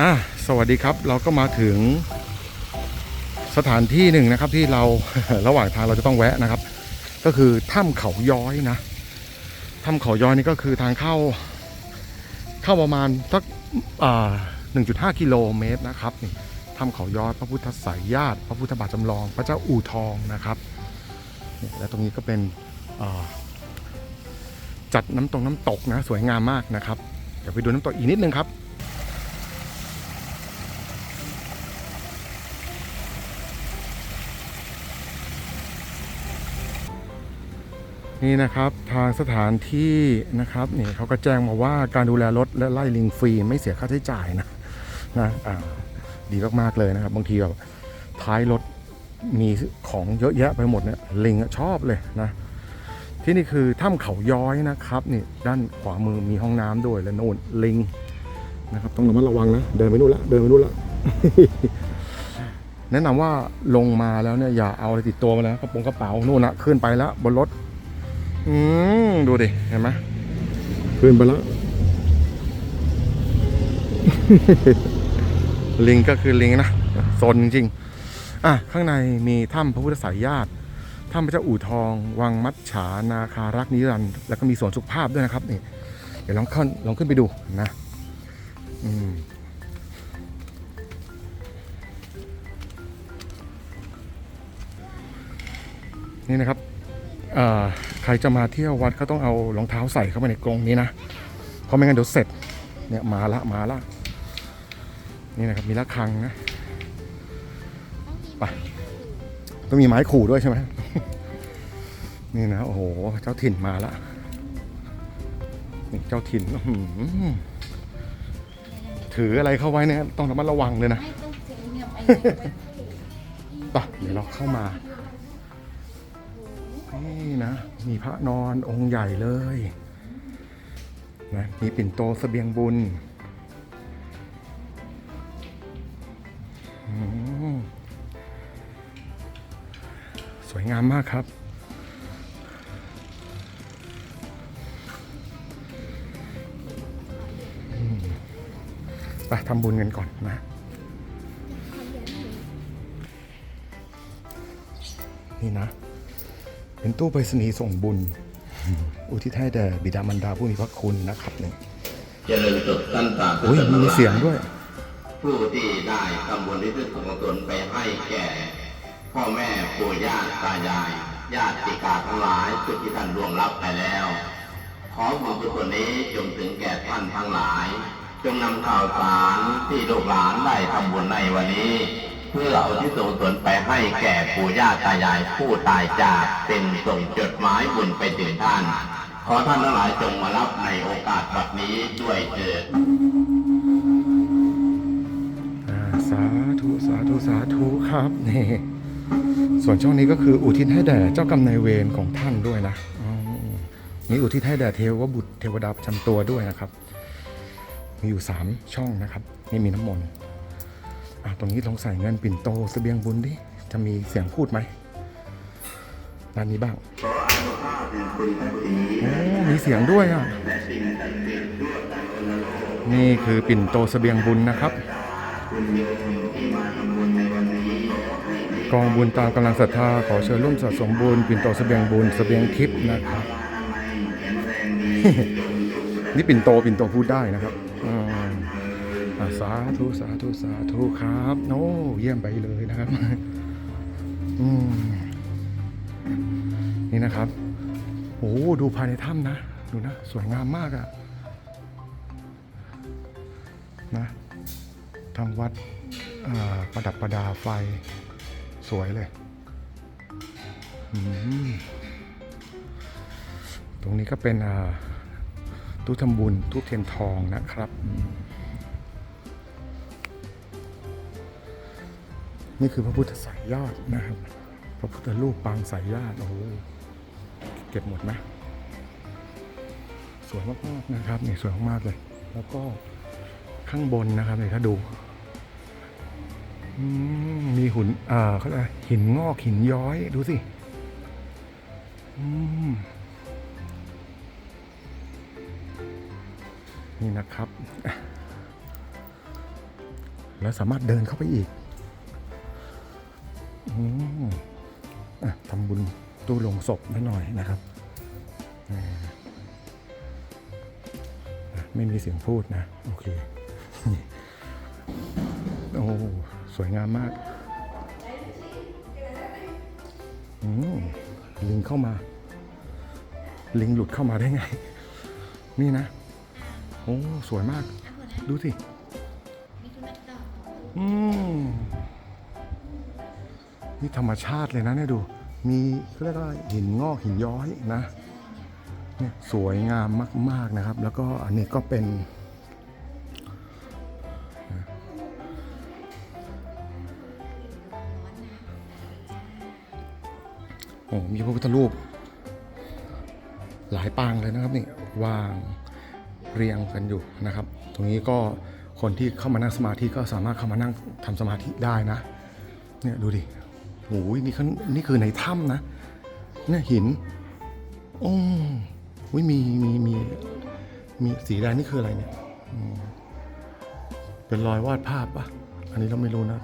อะสวัสดีครับเราก็มาถึงสถานที่หนึ่งนะครับที่เรา ระหว่างทางเราจะต้องแวะนะครับ ก็คือถ้ำเขาย้อยนะถ้ำเขาย้อยนี่ก็คือทางเข้า เข้าประมาณสักอ่า1.5กิโลเมตรนะครับนี่ถ้ำเขาย้อยพระพุทธสายญาติ พระพุทธบาทจำลอง พระเจ้าอู่ทองนะครับนี่และตรงนี้ก็เป็นจัดน้ำตรงน้ำตกนะสวยงามมากนะครับเดี๋ยวไปดูน้ำตกอีกนิดนึงครับ นี่นะครับทางสถานที่นะครับนี่เขาก็แจ้งมาว่าการดูแลรถและไล่ลิงฟรีไม่เสียค่าใช้จ่ายนะนะอ่าดีมากๆเลยนะครับ บางทีแบบท้ายรถมีของเยอะแยะไปหมดเนี่ยลิงชอบเลยนะที่นี่คือถ้ำเขาย้อยนะครับนี่ด้านขวามือมีห้องน้ำด้วยและโน่นลิงนะครับต้องระมัดระวังนะเดินไปนู่นละเดินไปนู่นละแนะนำว่าลงมาแล้วเนี่ยอย่าเอาอะไรติดตัวมานะกระโปรงกระเป๋านู่นนะขึ้นไปแล้วบนรถ อืมดูดิ เห็นไหมขึ้นไปแล้ว ลิงก็คือลิงนะโซนจริงๆ อะ ข้างในมีถ้ำพระพุทธสายญาติถ้ำพระเจ้าอู่ทอง วังมัดฉานาคารักนิรันดร์แล้วก็มีสวนสุขภาพด้วยนะครับนี่เดี๋ยวลองขึ้นลองขึ้นไปดูนะอืมนี่นะครับเอ่อ ใครจะมาเที่ยววัดก็ต้องเอารองเท้าใส่เข้าไปในกรงนี้นะ เพราะไม่งั้นเดี๋ยวเสร็จ เนี่ยมาละมาละ นี่นะครับมีระฆังนะ ไป ต้องมีไม้ขู่ด้วยใช่ไหม นี่นะ โอ้โห เจ้าถิ่นมาละ นี่เจ้าถิ่นอื้อหือถืออะไรเข้าไว้เนี่ยต้องระมัดระวังเลยนะไม่ต้องเสียงเงียบไอ้ไปเดี๋ยวเราเข้ามา นี่นะ มีพระนอนองค์ใหญ่เลยนะมีปิ่นโตเสบียงบุญสวยงามมากครับไปทำบุญกันก่อนนะนี่นะ เป็นตู้ไปรษณีย์ส่งบุญ อุทิศให้แด่บิดามารดาผู้มีพระคุณนะครับเนี่ยเจริญสุขท่านสาธุอุ้ยมีเสียงด้วย ผู้ที่ได้ทำบุญที่พึ่งของตนไปให้แก่ พ่อแม่ปู่ย่าตายายญาติกาทั้งหลายสุดที่ท่านล่วงลับไปแล้ว ขอบุญกุศลนี้จงถึงแก่ท่านทั้งหลาย จงนำข่าวสารที่ลูกหลานได้ทำบุญในวันนี้เพื่อเอาที่ส่งตนไปให้แก่ปู่ย่าตายายผู้ตายจากเป็นส่งจดหมายบุญไปถึงท่าน ขอท่านทั้งหลายจงมารับในโอกาสบัดนี้ด้วยเถิดสาธุสาธุสาธุครับนี่ส่วนช่องนี้ก็คืออุทิศให้แด่เจ้ากรรมนายเวรของท่านด้วยนะมีอุทิศให้แด่เทวบุตรเทวดาประจำตัวด้วยนะครับ มีอยู่สามช่องนะครับ นี่มีน้ำมนต์ ตรงนี้ลองใส่เงินปิ่นโตเสบียงบุญดิ จะมีเสียงพูดไหมด้านนี้บ้างโอ้มีเสียงด้วยอะ นี่คือปิ่นโตเสบียงบุญนะครับ กองบุญตามกำลังศรัทธาขอเชิญร่วมสะสมบุญปิ่นโตเสบียงบุญเสบียงทิพย์นะครับ นี่ปิ่นโตปิ่นโตพูดได้นะครับ สาธุสาธุสาธุครับโอ้เยี่ยมไปเลยนะครับอืมนี่นะครับโอ้ดูภายในถ้ำนะดูนะสวยงามมากอะนะทางวัดประดับประดาไฟสวยเลยอืมตรงนี้ก็เป็นตู้ทำบุญตู้เทียนทองนะครับ นี่คือพระพุทธสายญาตินะครับ พระพุทธรูปปางสายญาติโอ้โหเก็บหมดไหมสวยมากๆนะครับนี่สวยมากๆเลย แล้วก็ข้างบนนะครับเนี่ยถ้าดูมีหุ่นอ่าเขาเรียกอะหินงอกหินย้อยดูสินี่นะครับ แล้วสามารถเดินเข้าไปอีก ทำบุญตู้ลงศพนิดหน่อยนะครับ ไม่มีเสียงพูดนะ โอเค โอ้ สวยงามมากลิงเข้ามา ลิงหลุดเข้ามาได้ไง นี่นะ โอ้ สวยมาก ดูสิอืม นี่ธรรมชาติเลยนะเนี่ยดู มีเขาเรียกว่าหินงอกหินย้อยนะเนี่ยสวยงามมาก ๆนะครับ แล้วก็อันนี้ก็เป็นโอ้มีพระพุทธรูป หลายปางเลยนะครับนี่วางเรียงกันอยู่นะครับ ตรงนี้ก็คนที่เข้ามานั่งสมาธิก็สามารถเข้ามานั่งทำสมาธิได้นะ เนี่ยดูดิ โอ้ยนี่เขานี่คือในถ้ำนะเนี่ยหินโอ้ยมีมีมีมีสีแดงนี่คืออะไรเนี่ยเป็นรอยวาดภาพปะอันนี้เราไม่รู้นะ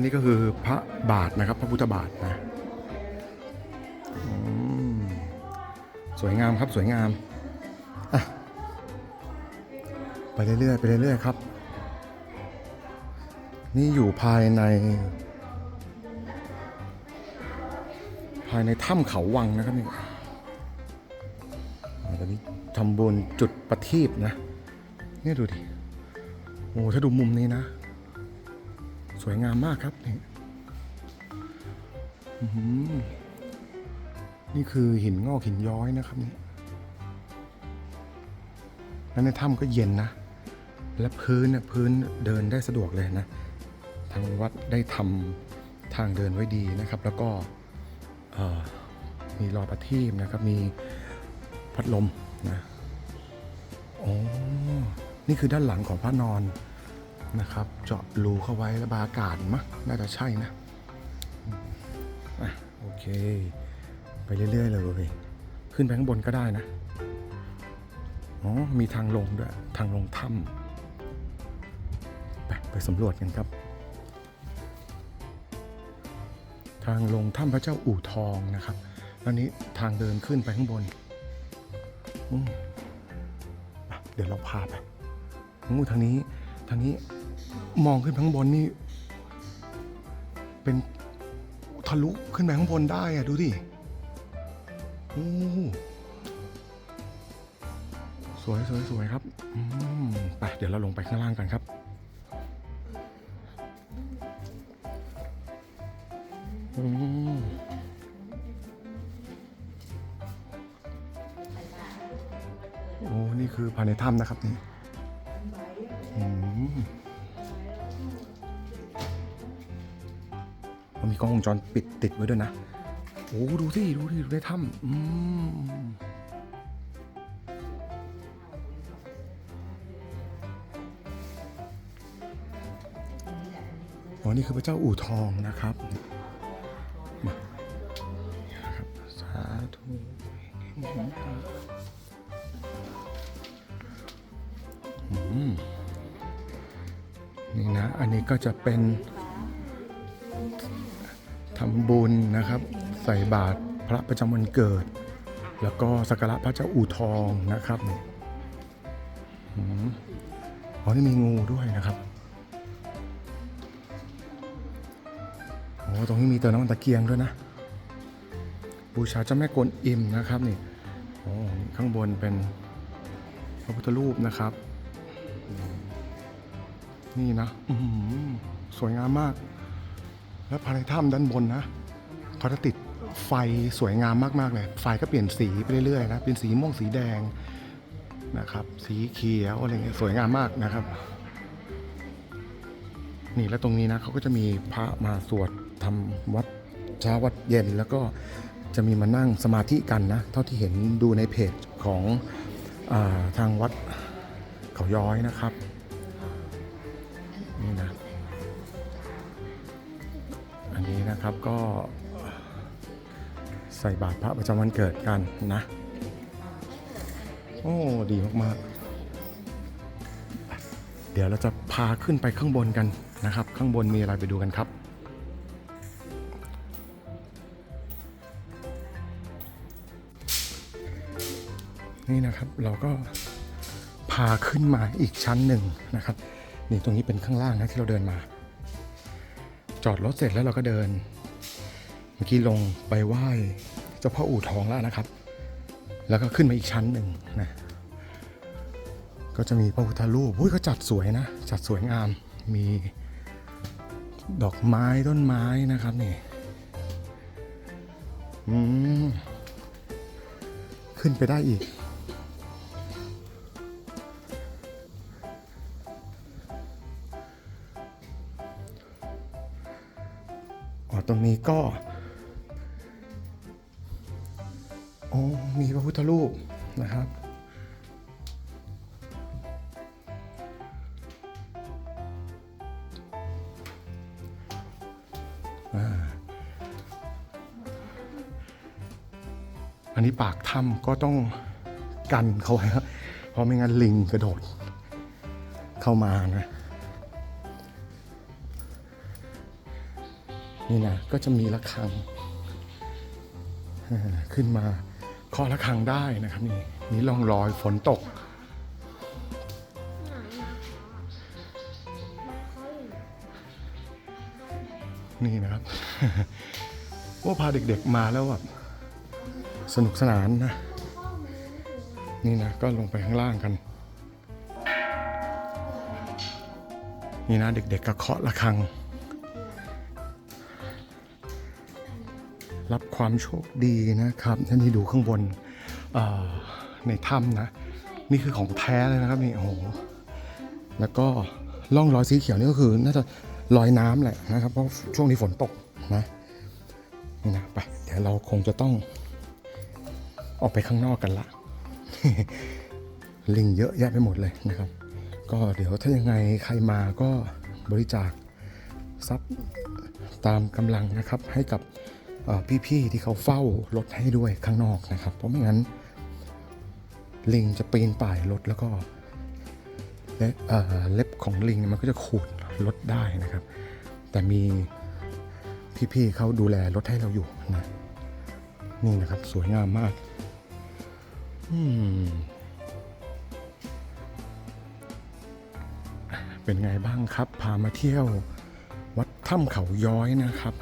และนี่ก็คือพระบาทนะครับ พระพุทธบาทนะสวยงามครับสวยงามอะไปเรื่อยๆไปเรื่อยๆครับ นี่อยู่ภายใน ภายในถ้ำเขาวังนะครับนี่ตอนนี้ทำบุญจุดประทีปนะ นี่ดูดิโอ้ถ้าดูมุมนี้นะ สวยงามมากครับนี่นี่คือหินงอกหินย้อยนะครับนี่แล้วในถ้ำก็เย็นนะ และพื้นเนี่ยพื้นเดินได้สะดวกเลยนะ ทางวัดได้ทำทางเดินไว้ดีนะครับ แล้วก็มีรอประทีปนะครับ มีพัดลมนะโอ้นี่คือด้านหลังของพระนอน นะครับ เจาะรูเข้าไว้ระบายอากาศมั้งน่าจะใช่นะอะโอเค ไปเรื่อย ๆ เลยขึ้นไปข้างบนก็ได้นะอ๋อมีทางลงด้วยทางลงถ้ำไปไปสำรวจกันครับ ทางลงถ้ำพระเจ้าอู่ทองนะครับอันนี้ทางเดินขึ้นไปข้างบนเดี๋ยวเราพาไปงูทางนี้ทางนี้ มองขึ้นไปข้างบนนี่ เป็นทะลุขึ้นไปข้างบนได้อะดูดิโอ้สวยสวยสวยครับไปเดี๋ยวเราลงไปข้างล่างกันครับ อืมโอ้ นี่คือภายในถ้ำนะครับนี่อืม มีกล้องวงจรปิดติดไว้ด้วยนะ โอ้ดูสิดูดิดูในถ้ำอืมอ๋อนี่คือพระเจ้าอู่ทองนะครับมาครับ สาธุนี่นะ อันนี้ก็จะเป็น ทำบุญนะครับ ใส่บาตรพระประจำวันเกิด แล้วก็สักการะพระเจ้าอู่ทองนะครับอ๋อนี่มีงูด้วยนะครับโอ้ตรงนี้มีเติมน้ำมันตะเกียงด้วยนะ บูชาเจ้าแม่กวนอิมนะครับนี่โอ้ข้างบนเป็นพระพุทธรูปนะครับ นี่นะสวยงามมาก แล้วภายในถ้ำด้านบนนะเขาจะติดไฟสวยงามมากๆเลย ไฟก็เปลี่ยนสีไปเรื่อยๆนะเป็นสีม่วงสีแดงนะครับ สีเขียวอะไรเงี้ยสวยงามมากนะครับ นี่แล้วตรงนี้นะเขาก็จะมีพระมาสวดทำวัดเช้าวัดเย็นแล้วก็จะมีมานั่งสมาธิกันนะ เท่าที่เห็นดูในเพจของอทางวัดเขาย้อยนะครับ นะครับก็ใส่บาตรพระประจำวันเกิดกันนะ โอ้ดีมากๆ เดี๋ยวเราจะพาขึ้นไปข้างบนกันนะครับ ข้างบนมีอะไรไปดูกันครับนี่นะครับเราก็พาขึ้นมาอีกชั้นหนึ่งนะครับ นี่ตรงนี้เป็นข้างล่างนะที่เราเดินมา จอดรถเสร็จแล้วเราก็เดิน เมื่อกี้ลงไปไหว้เจ้าพ่ออู่ทองแล้วนะครับ แล้วก็ขึ้นมาอีกชั้นหนึ่งนะ ก็จะมีพระพุทธรูปอุ้ยก็จัดสวยนะ จัดสวยงาม มีดอกไม้ต้นไม้นะครับนี่ อืม ขึ้นไปได้อีก ตรงนี้ก็ โอ้มีพระพุทธรูปนะครับ อันนี้ปากถ้ำก็ต้องกันเขาไว้ครับเพราะไม่งั้นลิงกระโดดเข้ามานะ นี่นะก็จะมีระฆังขึ้นมาเคาะระฆังได้นะครับนี่นี่ลองรอยฝนตกนี่นะครับโอ้พาเด็กๆมาแล้วแบบสนุกสนานนะ นี่นะก็ลงไปข้างล่างกัน นี่นะเด็กๆก็เคาะระฆัง รับความโชคดีนะครับท่านที่ดูข้างบนในถ้ำนะ นี่คือของแท้เลยนะครับนี่โอ้โหแล้วก็ล่องรอยสีเขียวนี่ก็คือน่าจะลอยน้ำแหละนะครับ เพราะช่วงนี้ฝนตกนะนี่นะไปเดี๋ยวเราคงจะต้องออกไปข้างนอกกันละ ลิงเยอะแยะไปหมดเลยนะครับ ก็เดี๋ยวถ้ายังไงใครมาก็บริจาคทรัพย์ตามกำลังนะครับให้กับ พี่ๆที่เขาเฝ้ารถให้ด้วยข้างนอกนะครับ เพราะไม่งั้น ลิงจะปีนป่ายรถแล้วก็เล็บของลิงมันก็จะขูดรถได้นะครับ แต่มีพี่ๆเขาดูแลรถให้เราอยู่นะนี่นะครับสวยงามมากเป็นไงบ้างครับ พามาเที่ยว วัดถ้ำเขาย้อยนะครับ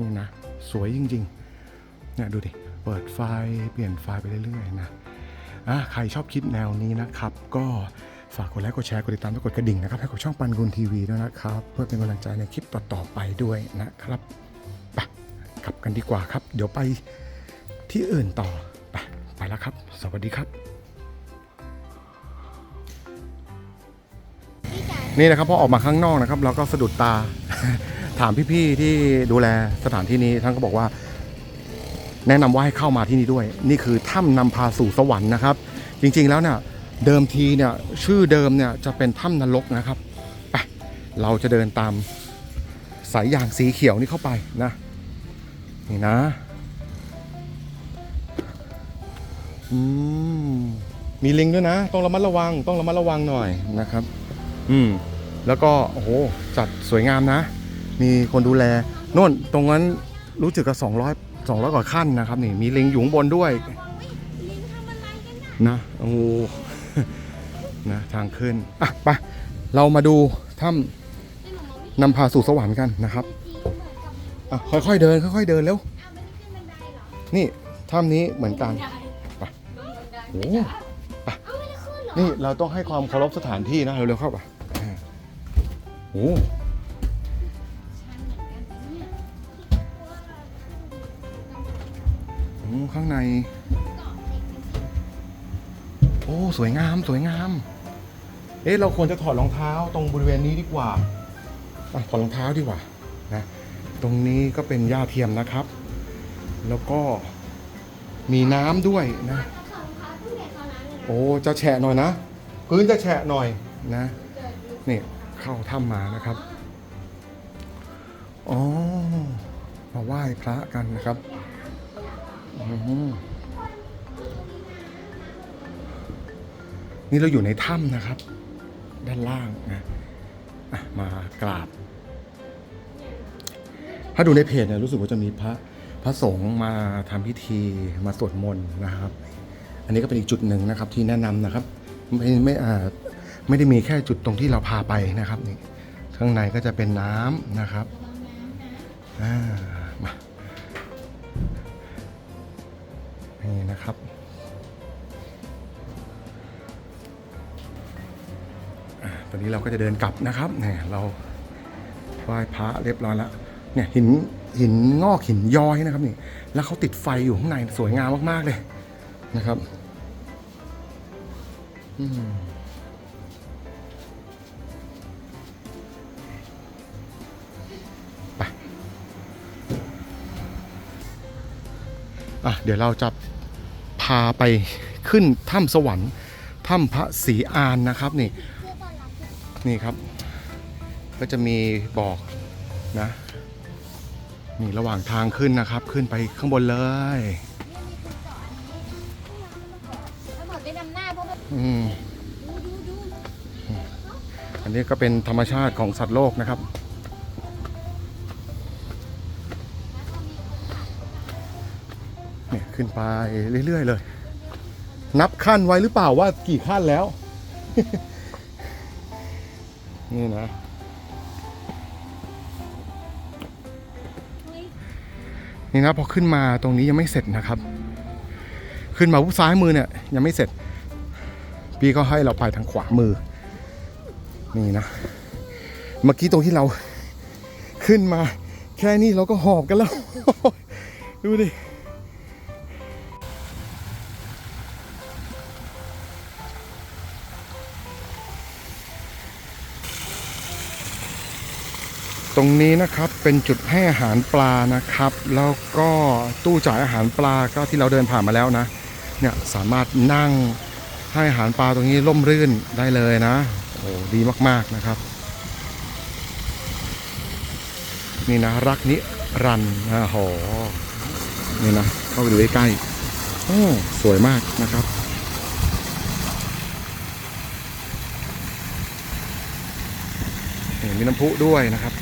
นี่นะ สวยจริงๆเนี่ยดูดิ เปิดไฟเปลี่ยนไฟไปเรื่อยๆนะอะใครชอบคลิปแนวนี้นะครับ ก็ฝากกดไลค์กดแชร์กดติดตามและกดกระดิ่งนะครับ ให้กับช่องปันกุลทีวีด้วยนะครับ เพื่อเป็นกำลังใจในคลิปต่อๆไปด้วยนะครับไปกลับกันดีกว่าครับ เดี๋ยวไปที่อื่นต่อไปไปแล้วครับ สวัสดีครับ นี่นะครับพอออกมาข้างนอกนะครับ เราก็สะดุดตา ถามพี่ๆที่ดูแลสถานที่นี้ท่านก็บอกว่า แนะนำว่าให้เข้ามาที่นี่ด้วย นี่คือถ้ำนำพาสู่สวรรค์นะครับ จริงๆแล้วเนี่ยเดิมทีเนี่ยชื่อเดิมเนี่ยจะเป็นถ้ำนรกนะครับไปเราจะเดินตามสายยางสีเขียวนี่เข้าไปนะนี่นะอืมมีลิงด้วยนะ ต้องระมัดระวังต้องระมัดระวังหน่อยนะครับ อืมแล้วก็โอ้โหจัดสวยงามนะ มีคนดูแลโน่นตรงนั้นรู้สึกกับ200 200 กว่าขั้นนะครับนี่มีลิงอยู่ข้างบนด้วยนะโอ้โหนะทางขึ้นอะไปเรามาดูถ้ำนำพาสู่สวรรค์กันนะครับอะค่อยๆเดินค่อยๆเดินเร็วนี่ถ้ำนี้เหมือนกันไปโอ้ไปนี่เราต้องให้ความเคารพสถานที่นะเร็วๆเข้าไปอ่าโอ้ ข้างใน โอ้ สวยงาม สวยงาม เอ๊ะ เราควรจะถอดรองเท้าตรงบริเวณนี้ดีกว่าอะถอดรองเท้าดีกว่า นะ ตรงนี้ก็เป็นหญ้าเทียมนะครับ แล้วก็มีน้ำด้วยนะ โอ้ จะแฉะหน่อยนะ พื้นจะแฉะหน่อยนะ นี่เข้าถ้ำมานะครับ อ๋อ มาไหว้พระกันนะครับอืม นี่เราอยู่ในถ้ำนะครับ ด้านล่างนะะมากราบ ถ้าดูในเพจเนี่ยรู้สึกว่าจะมีพระพระสงฆ์มาทำพิธีมาสวดมนต์นะครับ อันนี้ก็เป็นอีกจุดหนึ่งนะครับ ที่แนะนำนะครับ ไม่ไม่อ่าไม่ได้มีแค่จุดตรงที่เราพาไปนะครับนี่ข้างในก็จะเป็นน้ำนะครับอ่า นี่นะครับ ตอนนี้เราก็จะเดินกลับนะครับเนี่ยเราไหว้พระเรียบร้อยแล้วเนี่ยหินหินงอกหินย้อยนะครับนี่ แล้วเขาติดไฟอยู่ข้างในสวยงามมาก ๆ เลยนะครับ อืม อะเดี๋ยวเราจะพาไปขึ้นถ้ำสวรรค์ถ้ำพระศรีอานนะครับนี่นี่ครับ ก็จะมีบอกนะนี่ระหว่างทางขึ้นนะครับ ขึ้นไปข้างบนเลยอืมอันนี้ก็เป็นธรรมชาติของสัตว์โลกนะครับ เนี่ย ขึ้นไปเรื่อยๆเลย นับขั้นไว้หรือเปล่าว่ากี่ขั้นแล้ว นี่นะนี่นะพอขึ้นมาตรงนี้ยังไม่เสร็จนะครับ ขึ้นมาผู้ซ้ายมือเนี่ยยังไม่เสร็จ พี่ก็ให้เราไปทางขวามือ นี่นะ เมื่อกี้ตรงที่เราขึ้นมา แค่นี้เราก็หอบกันแล้ว ดูดิ ตรงนี้นะครับเป็นจุดให้อาหารปลานะครับ แล้วก็ตู้จ่ายอาหารปลาก็ที่เราเดินผ่านมาแล้วนะเนี่ยสามารถนั่งให้อาหารปลาตรงนี้ร่มรื่นได้เลยนะโอ้ดีมากๆนะครับ นี่นะรักนิรันดร์นะโหนี่นะเข้าไปดูใกล้ๆโอ้สวยมากนะครับนี่มีน้ำพุด้วยนะครับ